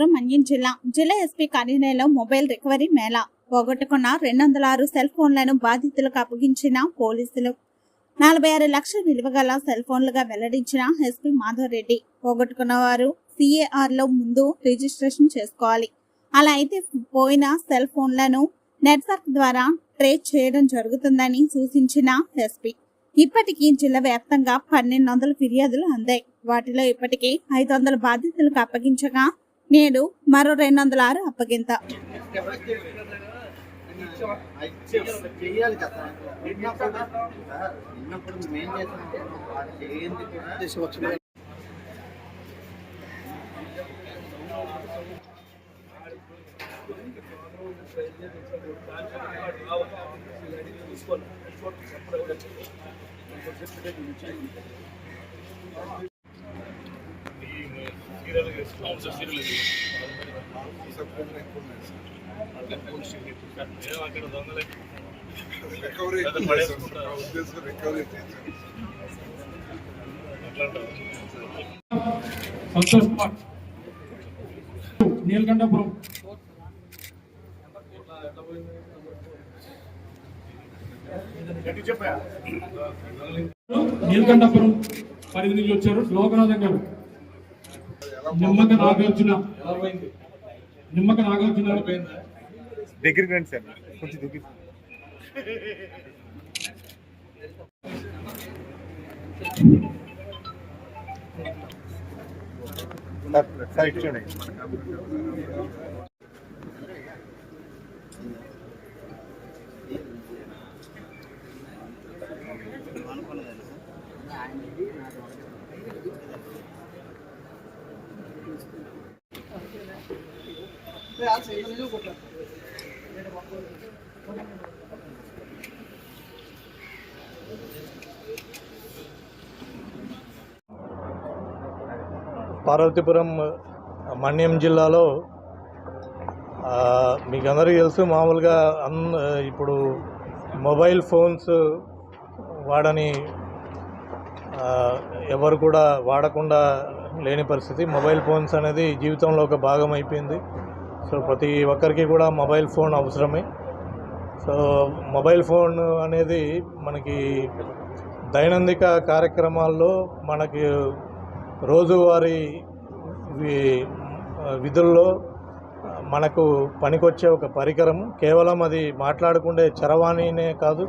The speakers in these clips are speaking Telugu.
మన్యం జిల్లా. జిల్లా ఎస్పీ కార్యాలయంలో మొబైల్ రికవరీ మేళా. పోగొట్టుకున్న రెండు వందల ఆరు సెల్ ఫోన్లను బాధితులకు అప్పగించిన పోలీసులు. నలభై ఆరు లక్షల విలువ గల సెల్ ఫోన్లుగా వెల్లడించిన ఎస్పీ మాధవ్ రెడ్డి పోగొట్టుకున్న వారు సిఏఆర్లో ముందు రిజిస్ట్రేషన్ చేసుకోవాలి. అలా అయితే పోయిన సెల్ ఫోన్లను నెట్వర్క్ ద్వారా ట్రేస్ చేయడం జరుగుతుందని సూచించిన ఎస్పీ. ఇప్పటికీ జిల్లా వ్యాప్తంగా పన్నెండు వందల ఫిర్యాదులు అందాయి. వాటిలో ఇప్పటికీ ఐదు వందల బాధితులకు అప్పగించగా నేడు మరో రెండు వందల ఆరు అప్పగింత. తీసుకోవాలి రికవరీ రికవరీ సంతోష్ కుమార్ నీలకంఠపురం. నీలకంఠపురం పరిధి నుంచి వచ్చారు లోకనాథం గారు. నిమ్మక నాగార్జున. నిమ్మక నాగార్జున దగ్గరికి రండి సార్. కొంచెం దగ్గర సార్ సార్ పార్వతీపురం మన్యం జిల్లాలో మీకు అందరికీ తెలుసు మామూలుగా అన్ ఇప్పుడు మొబైల్ ఫోన్స్ వాడని ఎవరు కూడా వాడకుండా లేని పరిస్థితి. మొబైల్ ఫోన్స్ అనేది జీవితంలో ఒక భాగం అయిపోయింది. సో ప్రతి ఒక్కరికి కూడా మొబైల్ ఫోన్ అవసరమే. సో మొబైల్ ఫోన్ అనేది మనకి దైనందిక కార్యక్రమాల్లో మనకి రోజువారీ విధుల్లో మనకు పనికొచ్చే ఒక పరికరం. కేవలం అది మాట్లాడుకునే చరవాణినే కాదు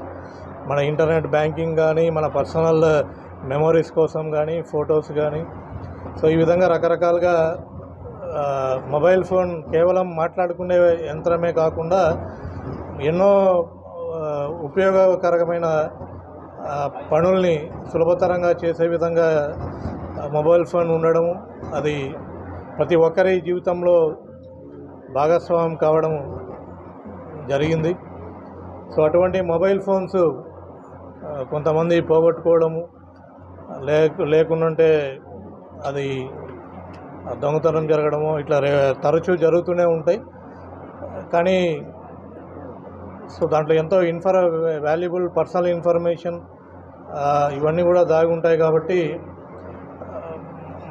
మన ఇంటర్నెట్ బ్యాంకింగ్ కానీ మన పర్సనల్ మెమొరీస్ కోసం కానీ ఫొటోస్ కానీ సో ఈ విధంగా రకరకాలుగా మొబైల్ ఫోన్ కేవలం మాట్లాడుకునే యంత్రమే కాకుండా ఎన్నో ఉపయోగకరమైన పనుల్ని సులభతరంగా చేసే విధంగా మొబైల్ ఫోన్ ఉండడం అది ప్రతి ఒక్కరి జీవితంలో భాగస్వామ్యం కావడం జరిగింది. సో అటువంటి మొబైల్ ఫోన్స్ కొంతమంది పోగొట్టుకోవడము లేకుంటే అది దొంగతనం జరగడము ఇట్లా తరచూ జరుగుతూనే ఉంటాయి. కానీ సో దాంట్లో ఎంతో ఇన్ఫర్ వాల్యుబుల్ పర్సనల్ ఇన్ఫర్మేషన్ ఇవన్నీ కూడా దాగి ఉంటాయి కాబట్టి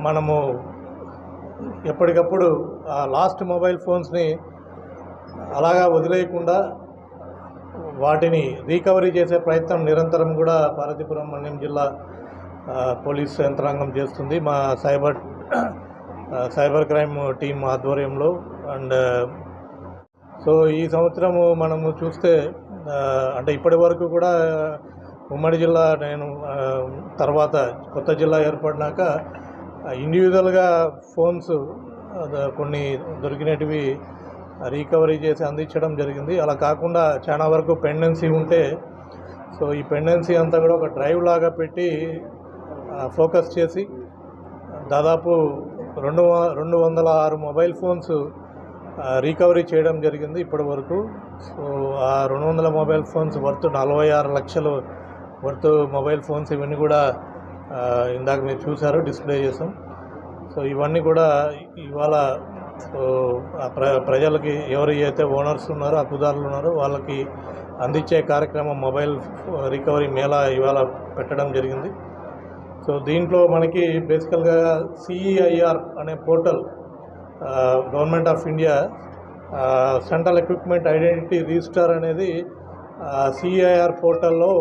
మనము ఎప్పటికప్పుడు ఆ లాస్ట్ మొబైల్ ఫోన్స్ని అలాగా వదిలేయకుండా వాటిని రీకవరీ చేసే ప్రయత్నం నిరంతరం కూడా పార్వతీపురం మన్యం జిల్లా పోలీస్ యంత్రాంగం చేస్తుంది. మా సైబర్ సైబర్ క్రైమ్ టీం ఆధ్వర్యంలో అండ్ సో ఈ సంవత్సరము మనము చూస్తే అంటే ఇప్పటి వరకు కూడా ఉమ్మడి జిల్లా నేను తర్వాత కొత్త జిల్లా ఏర్పడినాక ఇండివిజువల్గా ఫోన్స్ కొన్ని దొరికినటివి రీకవరీ చేసి అందించడం జరిగింది. అలా కాకుండా చాలా వరకు పెండెన్సీ ఉంటే సో ఈ పెండెన్సీ అంతా కూడా ఒక డ్రైవ్ లాగా పెట్టి ఫోకస్ చేసి దాదాపు రెండు వ- రెండు వందల ఆరు మొబైల్ ఫోన్స్ రికవరీ రీకవరీ చేయడం జరిగింది ఇప్పటి వరకు. సో ఆ రెండు వందల మొబైల్ ఫోన్స్ వర్త్ నలభై ఆరు లక్షలు వర్త్ మొబైల్ ఫోన్స్ ఇవన్నీ కూడా ఇందాక మీరు చూశారు డిస్ప్లే చేసాం సో ఇవన్నీ కూడా ఇవాళ సో ప్ర ప్రజలకి ఎవరు అయితే ఓనర్స్ ఉన్నారో అప్పుదారులు ఉన్నారో వాళ్ళకి అందించే కార్యక్రమం మొబైల్ రికవరీ మేళా ఇవాళ పెట్టడం జరిగింది. సో దీంట్లో మనకి బేసికల్గా సిఈఐఆర్ అనే portal government of India central equipment identity register అనేది సిఐఆర్ పోర్టల్లో